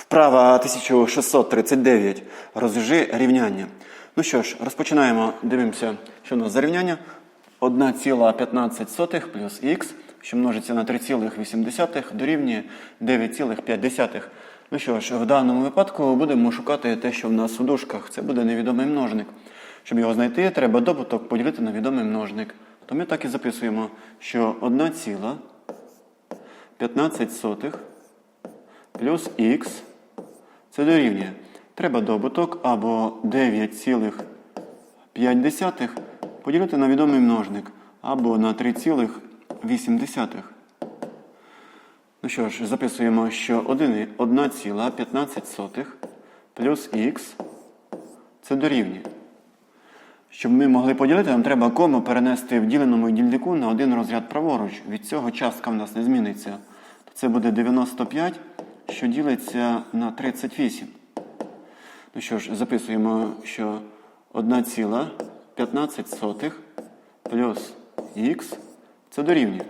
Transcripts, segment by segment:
Вправа 1639. Розв'яжи рівняння. Ну що ж, розпочинаємо. Дивимося, що у нас за рівняння. 1,15 плюс х, що множиться на 3,8 дорівнює 9,5. Ну що ж, в даному випадку будемо шукати те, що в нас у дужках. Це буде невідомий множник. Щоб його знайти, треба добуток поділити на відомий множник. То ми так і записуємо, що 1,15 плюс х це дорівнює. Треба добуток або 9,5 поділити на відомий множник або на 3,8. Ну що ж, записуємо, що 1,15 плюс х це дорівнює. Щоб ми могли поділити, нам треба кому перенести в діленому дільнику на один розряд праворуч. Від цього частка в нас не зміниться. Це буде 95, що ділиться на 38. Ну що ж, записуємо, що 1,15 плюс х це дорівнює.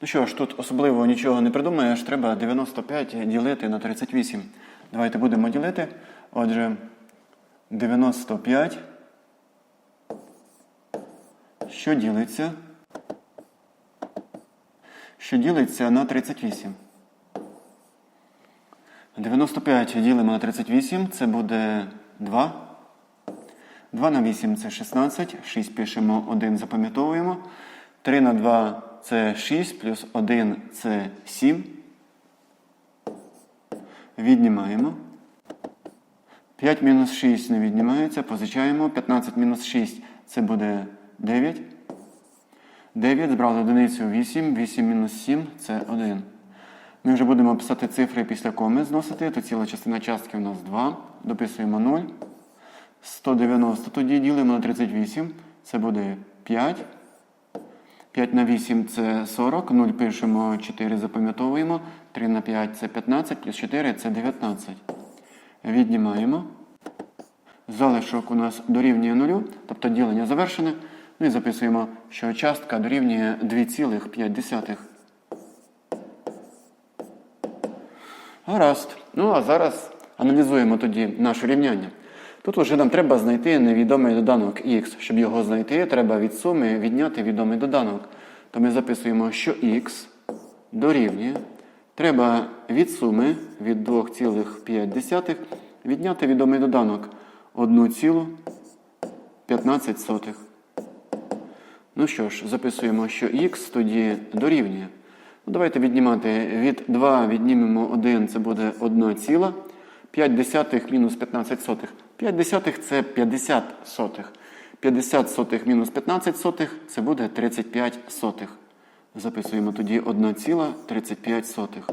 Ну що ж, тут особливо нічого не придумаєш, треба 95 ділити на 38. Давайте будемо ділити. Отже, 95, що ділиться? Що ділиться на 38. 95 ділимо на 38, це буде 2. 2 на 8 це 16. 6 пишемо, 1 запам'ятовуємо. 3 на 2 це 6, плюс 1 це 7. Віднімаємо. 5 мінус 6 не віднімається, позичаємо. 15 мінус 6 це буде 9. 9 збрали одиницю 8, 8 мінус 7 це 1. Ми вже будемо писати цифри після коми зносити, то ціла частина частки у нас 2. Дописуємо 0. 190 тоді ділимо на 38. Це буде 5. 5 на 8 це 40. 0 пишемо, 4 запам'ятовуємо. 3 на 5 це 15, плюс 4 це 19. Віднімаємо. Залишок у нас дорівнює 0, тобто ділення завершене. Ну і записуємо, що частка дорівнює 2,5. Гаразд. Ну а зараз аналізуємо тоді наше рівняння. Тут вже нам треба знайти невідомий доданок х. Щоб його знайти, треба від суми відняти відомий доданок. То ми записуємо, що х дорівнює. Треба від суми від 2,5 відняти відомий доданок 1,15. Ну що ж, записуємо, що х тоді дорівнює. Ну, Давайте віднімати від 2 віднімемо 1, це буде 1 ціла. 5 десятих мінус 15 сотих. 5 десятих це 50 сотих. 50 сотих мінус 15 сотих це буде 35 сотих. Записуємо тоді 1 ціла 35 сотих.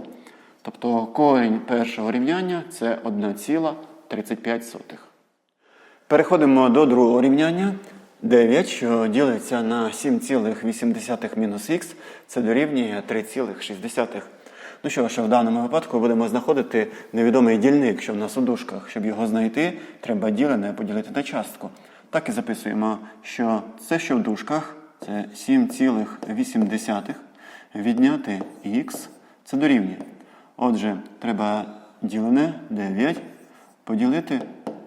Тобто корінь першого рівняння це 1 ціла 35 сотих. Переходимо до другого рівняння. 9, що ділиться на 7,8 мінус х, це дорівнює 3,6. Ну що ж, в даному випадку будемо знаходити невідомий дільник, що в нас у дужках. Щоб його знайти, треба ділене поділити на частку. Так і записуємо, що це, що в дужках, це 7,8 відняти х, це дорівнює. Отже, треба ділене 9 поділити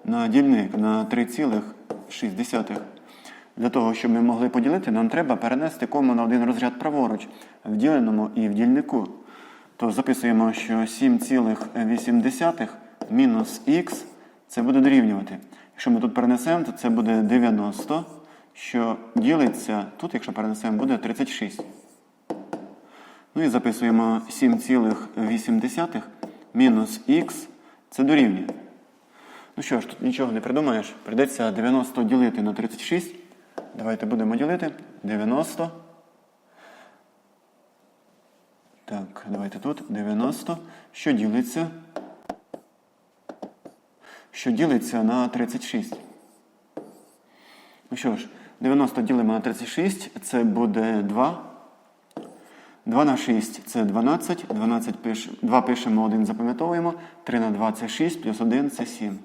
на дільник на 3,6. Для того, щоб ми могли поділити, нам треба перенести кому на один розряд праворуч в діленому і в дільнику. То записуємо, що 7,8 мінус х це буде дорівнювати. Якщо ми тут перенесемо, то це буде 90, що ділиться, тут, якщо перенесемо, буде 36. Ну і записуємо 7,8 мінус х це дорівнює. Ну що ж, тут нічого не придумаєш. Придеться 90 ділити на 36. Давайте будемо ділити. 90. Так, давайте тут 90. Що ділиться? Що ділиться на 36. Ну що ж, 90 ділимо на 36, це буде 2. 2 на 6 це 12. 12 пиш... 2 пишемо, 1 запам'ятовуємо. 3 на 2 це 6, плюс 1 це 7.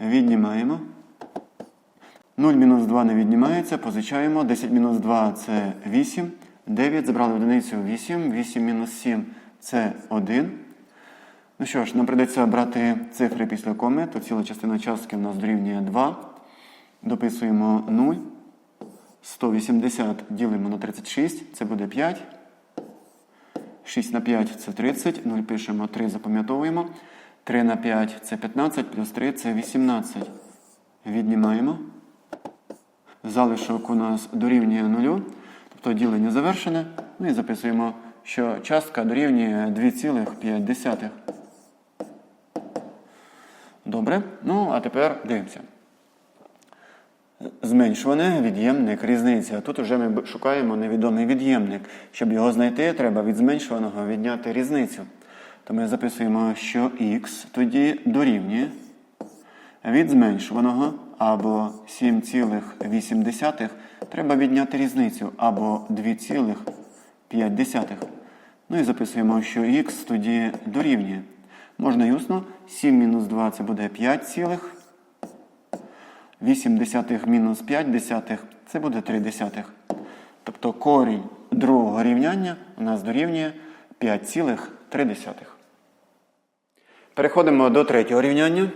Віднімаємо. 0 мінус 2 не віднімається, позичаємо. 10 мінус 2 це 8. 9 забрали одиницю 8. 8 мінус 7 це 1. Ну що ж, нам прийдеться брати цифри після коми, то ціла частина частки в нас дорівнює 2. Дописуємо 0. 180 ділимо на 36, це буде 5. 6 на 5 це 30, 0 пишемо 3, запам'ятовуємо. 3 на 5 це 15, плюс 3 це 18. Віднімаємо. Залишок у нас дорівнює 0, тобто ділення завершене. Ну і записуємо, що частка дорівнює 2,5. Добре. Ну, а тепер дивимося. Зменшуване від'ємник різниця. Тут вже ми шукаємо невідомий від'ємник. Щоб його знайти, треба від зменшуваного відняти різницю. То ми записуємо, що х тоді дорівнює від зменшуваного або 7,8 треба відняти різницю або 2,5. Ну і записуємо, що х тоді дорівнює. Можна й усно. 7 мінус 2 це буде 5 цілих. 8 десятих мінус 5 десятих це буде 3 десятих. Тобто корінь другого рівняння у нас дорівнює 5,3. Переходимо до третього рівняння.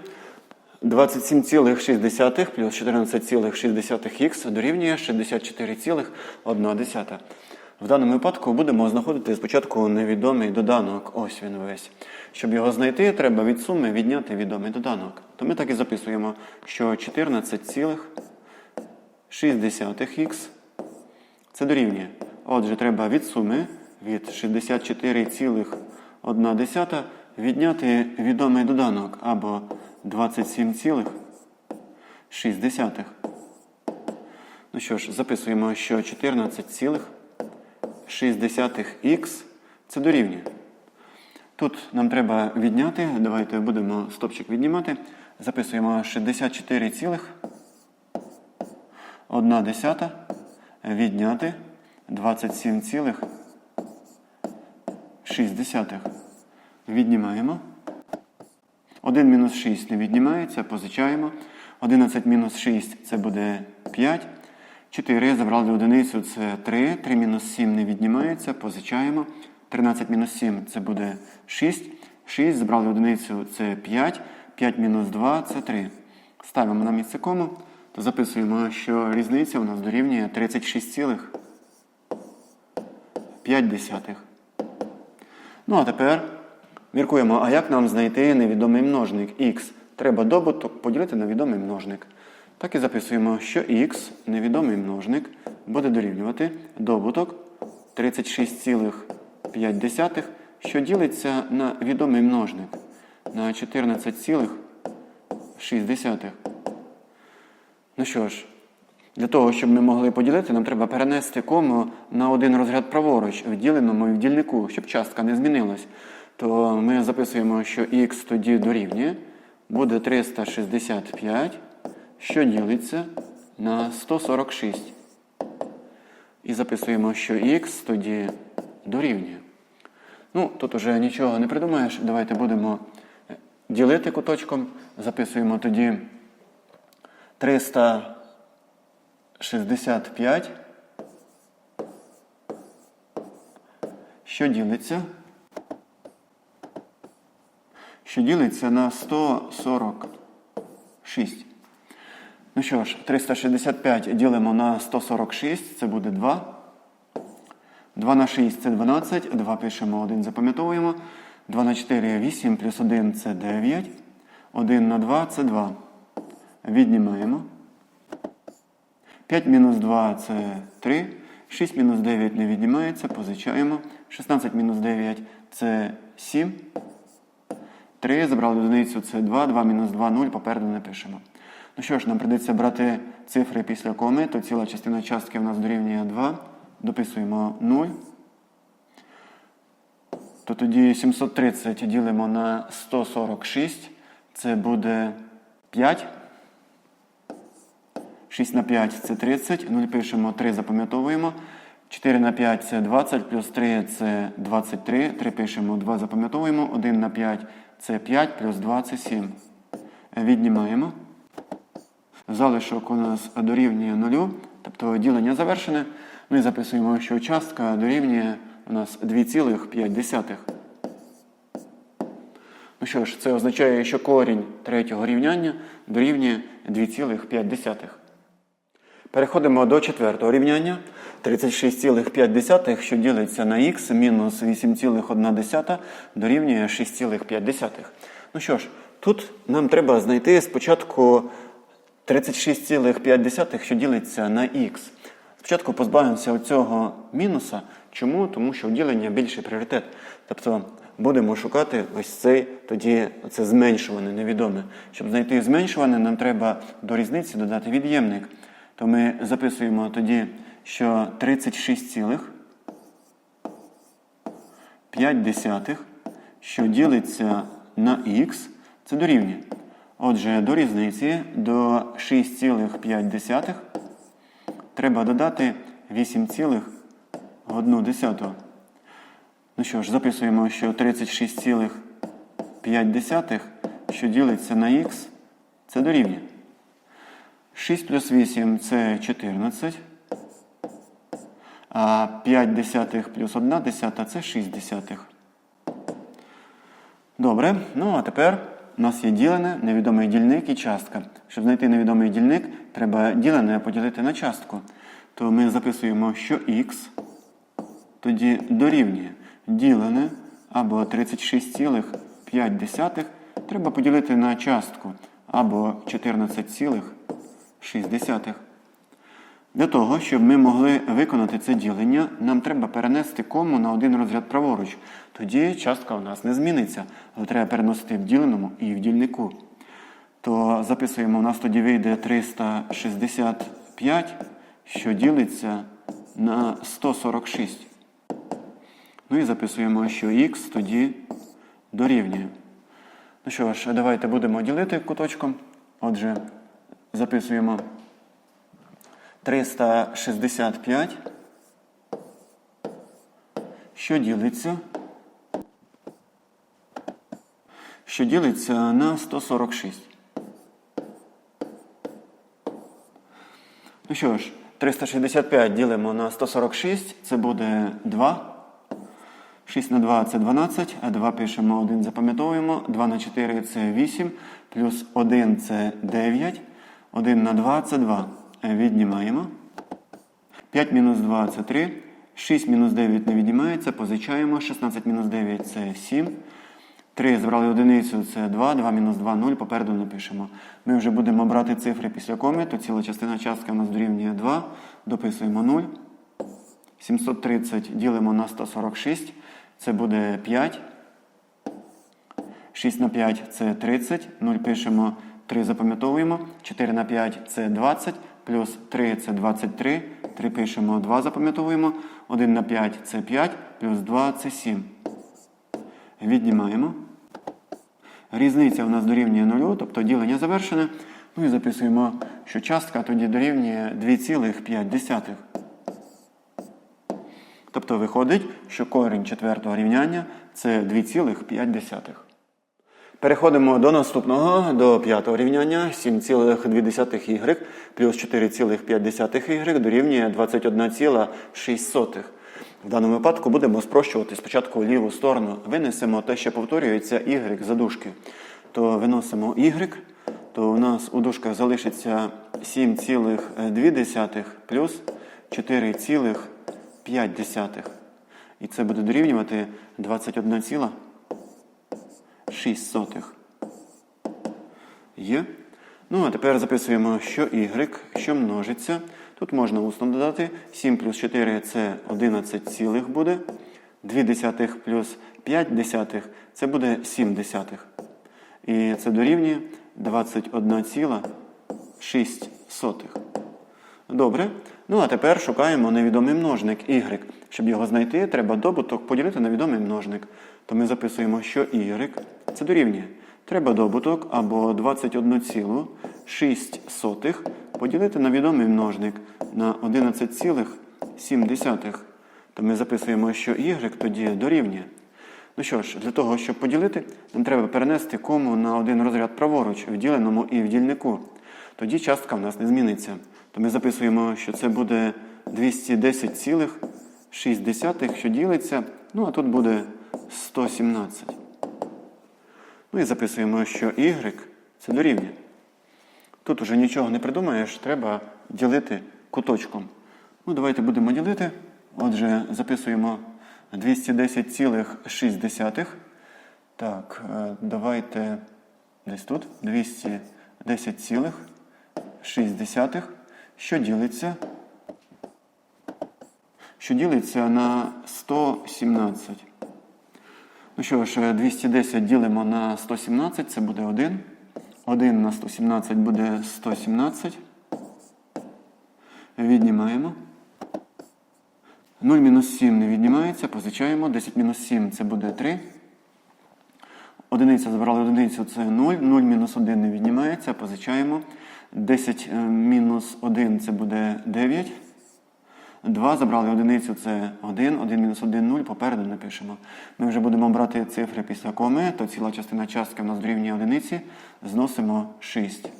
27,6 плюс 14,6х дорівнює 64,1. В даному випадку будемо знаходити спочатку невідомий доданок. Ось він весь. Щоб його знайти, треба від суми відняти відомий доданок. То ми так і записуємо, що 14,6х це дорівнює. Отже, треба від суми від 64,1 відняти відомий доданок або 27,6. Ну що ж, записуємо, що 14,6х це дорівнює. Тут нам треба відняти, давайте будемо стопчик віднімати. Записуємо 64,1 відняти 27,6. Віднімаємо. 1 мінус 6 не віднімається, позичаємо. 11 мінус 6 це буде 5. 4 забрали одиницю, це 3. 3 мінус 7 не віднімається, позичаємо. 13 мінус 7 це буде 6. 6 забрали одиницю, це 5. 5 мінус 2 це 3. Ставимо на місце кому, то записуємо, що різниця у нас дорівнює 36,5. Ну, а тепер міркуємо, а як нам знайти невідомий множник х? Треба добуток поділити на відомий множник. Так і записуємо, що х, невідомий множник, буде дорівнювати добуток 36,5, що ділиться на відомий множник на 14,6. Ну що ж, для того, щоб ми могли поділити, нам треба перенести кому на один розряд праворуч в діленому і в дільнику, щоб частка не змінилась. То ми записуємо, що х тоді дорівнює, буде 365, що ділиться на 146. І записуємо, що х тоді дорівнює. Ну, тут уже нічого не придумаєш. Давайте будемо ділити куточком. Записуємо тоді 365, що ділиться. Що ділиться на 146. Ну що ж, 365 ділимо на 146, це буде 2. 2 на 6 це 12, 2 пишемо, 1 запам'ятовуємо. 2 на 4 8, плюс 1 це 9. 1 на 2 це 2. Віднімаємо. 5 мінус 2 це 3. 6 мінус 9 не віднімається, позичаємо. 16 мінус 9 це 7. 3, забрали одиницю, це 2, 2 мінус 2, 0, попереду не пишемо. Ну що ж, нам прийдеться брати цифри після коми, то ціла частина частки в нас дорівнює 2. Дописуємо 0. То тоді 730 ділимо на 146. Це буде 5. 6 на 5 це 30. 0 пишемо 3, запам'ятовуємо. 4 на 5 це 20, плюс 3 це 23. 3 пишемо 2, запам'ятовуємо. 1 на 5 це 5, плюс 2 це 7. Віднімаємо. Залишок у нас дорівнює 0, тобто ділення завершене. Ми записуємо, що частка дорівнює у нас 2,5. Ну що ж, це означає, що корінь третього рівняння дорівнює 2,5. Переходимо до четвертого рівняння. 36,5, що ділиться на х, мінус 8,1 дорівнює 6,5. Ну що ж, тут нам треба знайти спочатку 36,5, що ділиться на х. Спочатку позбавимося цього мінуса. Чому? Тому що ділення більший пріоритет. Тобто будемо шукати ось цей тоді це зменшуване, невідоме. Щоб знайти зменшуване, нам треба до різниці додати від'ємник. То ми записуємо тоді, що 36,5, що ділиться на х, це дорівнює. Отже, до різниці до 6,5 треба додати 8,1. Ну що ж, записуємо, що 36,5, що ділиться на х, це дорівнює. 6 плюс 8 це 14. А 5 десятих плюс 1 десята це 6 десятих. Добре. Ну а тепер у нас є ділене, невідомий дільник і частка. Щоб знайти невідомий дільник, треба ділене поділити на частку. То ми записуємо, що х тоді дорівнює ділене або 36,5 треба поділити на частку або 14,6. Для того, щоб ми могли виконати це ділення, нам треба перенести кому на один розряд праворуч. Тоді частка у нас не зміниться, але треба переносити в діленому і в дільнику. То записуємо, у нас тоді вийде 365, що ділиться на 146. Ну і записуємо, що х тоді дорівнює. Ну що ж, давайте будемо ділити куточком. Отже, записуємо 365, що ділиться, що ділиться на 146. Ну що ж, 365 ділимо на 146, це буде 2. 6 на 2 це 12, а 2 пишемо 1, запам'ятовуємо. 2 на 4 це 8, плюс 1 це 9, 1 на 2 це 2. Віднімаємо. 5 мінус 2 це 3. 6 мінус 9 не віднімається, позичаємо. 16 мінус 9 це 7. 3 збрали одиницю, це 2, 2 мінус 2 0, попереду напишемо. Ми вже будемо брати цифри після коми, то ціла частина частка у нас дорівнює 2, дописуємо 0. 730 ділимо на 146, це буде 5. 6 на 5 це 30, 0 пишемо, 3 запам'ятовуємо, 4 на 5 це 20, плюс 3 це 23, 3 пишемо, 2 запам'ятовуємо, 1 на 5 це 5, плюс 2 це 7. Віднімаємо. Різниця у нас дорівнює 0, тобто ділення завершене. Ну і записуємо, що частка тоді дорівнює 2,5. Тобто виходить, що корінь четвертого рівняння це 2,5. Переходимо до наступного, до п'ятого рівняння 7,2y плюс 4,5y дорівнює 21,6. В даному випадку будемо спрощувати спочатку ліву сторону. Винесемо те, що повторюється y за дужки. То виносимо y, то у нас у дужках залишиться 7,2 плюс 4,5. І це буде дорівнювати 21,6. Є. Ну, а тепер записуємо, що y, що множиться. Тут можна усно додати. 7 плюс 4 це 11 цілих буде. 2 десятих плюс 5 десятих це буде 7 десятих. І це дорівнює 21,6. Добре. Ну, а тепер шукаємо невідомий множник y. Щоб його знайти, треба добуток поділити на відомий множник. То ми записуємо, що y це дорівнює. Треба добуток або 21,6 поділити на відомий множник на 11,7. То ми записуємо, що y тоді дорівнює. Ну що ж, для того, щоб поділити, нам треба перенести кому на один розряд праворуч в діленому і в дільнику. Тоді частка в нас не зміниться. То ми записуємо, що це буде 210,6, що ділиться. Ну, а тут буде 117. Ну і записуємо, що y це дорівнює. Тут уже нічого не придумаєш, треба ділити куточком. Ну, давайте будемо ділити. Отже, записуємо 210,6. Так, е, давайте десь тут 210,6. Що ділиться? Що ділиться на 117. Ну що ж, 210 ділимо на 117, це буде 1. 1 на 117 буде 117. Віднімаємо. 0 мінус 7 не віднімається, позичаємо. 10 мінус 7 це буде 3. Одиниця забрали одиницю, це 0. 0 мінус 1 не віднімається, позичаємо. 10 е, мінус 1 це буде 9. 2 забрали одиницю, це 1, 1 мінус 1, 0, попереду напишемо. Ми вже будемо брати цифри після коми, то ціла частина частки в нас дорівнює одиниці, зносимо 6.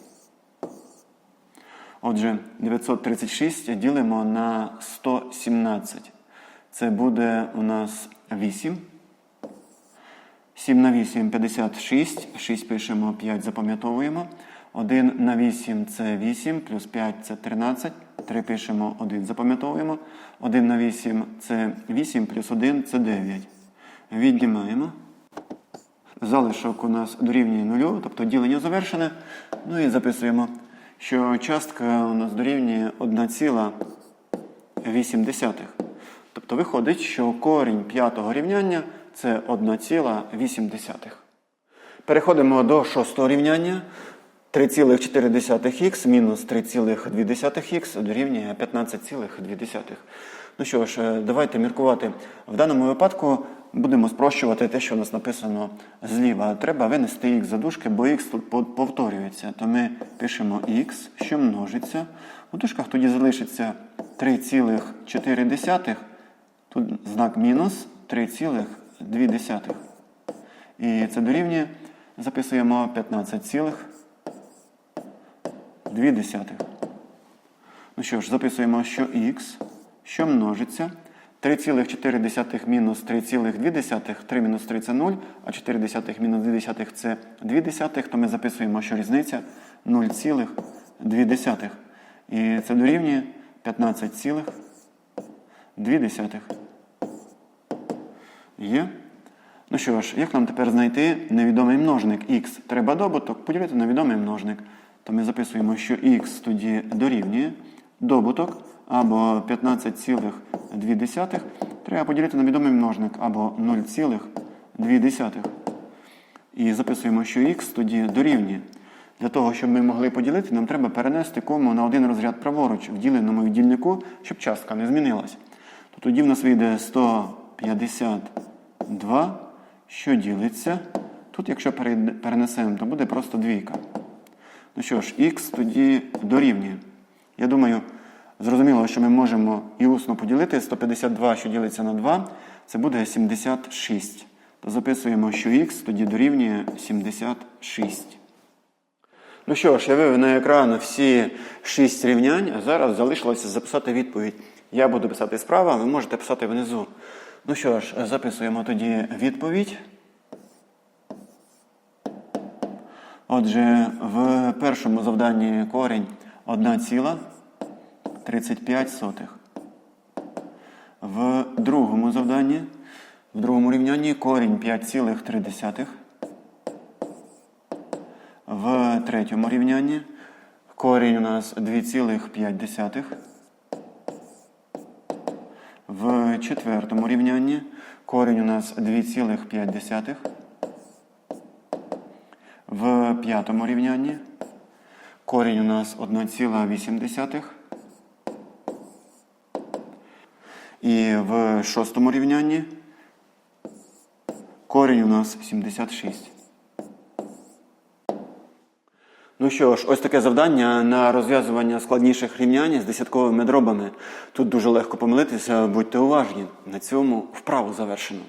Отже, 936 ділимо на 117. Це буде у нас 8. 7 на 8 – 56. 6 пишемо, 5 запам'ятовуємо. 1 на 8 це 8, плюс 5 це 13. 3 пишемо, 1 запам'ятовуємо. 1 на 8 це 8, плюс 1 це 9. Віднімаємо. Залишок у нас дорівнює нулю, тобто ділення завершене. Ну і записуємо, що частка у нас дорівнює 1,8. Тобто виходить, що корінь п'ятого рівняння це 1,8. Переходимо до шостого рівняння. 3,4х мінус 3,2х дорівнює 15,2. Ну що ж, е, давайте міркувати. В даному випадку будемо спрощувати те, що у нас написано зліва. Треба винести х за дужки, бо х тут повторюється. То ми пишемо х, що множиться. У дужках тоді залишиться 3,4. Тут знак мінус 3,2. І це дорівнює. Записуємо 15,2. Ну що ж, записуємо, що х, що множиться. 3,4 мінус 3,2, 3 мінус 3 це 0, а 4 десятих мінус 2 десятих це 2 десятих, то ми записуємо, що різниця 0,2. І це дорівнює 15,2. Є? Ну що ж, як нам тепер знайти невідомий множник х? Треба добуток поділити на відомий множник. То ми записуємо, що х тоді дорівнює добуток або 15,2 треба поділити на відомий множник або 0,2. І записуємо, що х тоді дорівнює. Для того, щоб ми могли поділити, нам треба перенести кому на один розряд праворуч в діленому дільнику, щоб частка не змінилась. То тоді в нас вийде 152, що ділиться. Тут, якщо перенесемо, то буде просто двійка. Ну що ж, х тоді дорівнює. Я думаю, зрозуміло, що ми можемо і усно поділити. 152, що ділиться на 2, це буде 76. То записуємо, що х тоді дорівнює 76. Ну що ж, я вивів на екран всі шість рівнянь, а зараз залишилося записати відповідь. Я буду писати справа, ви можете писати внизу. Ну що ж, записуємо тоді відповідь. Отже, в першому завданні корінь 1,35. В другому завданні, в другому рівнянні корінь 5,3. В третьому рівнянні корінь у нас 2,5. В четвертому рівнянні корінь у нас 2,5. В п'ятому рівнянні корінь у нас 1,8. І в шостому рівнянні корінь у нас 76. Ну що ж, ось таке завдання на розв'язування складніших рівнянь з десятковими дробами. Тут дуже легко помилитися, будьте уважні. На цьому вправу завершено.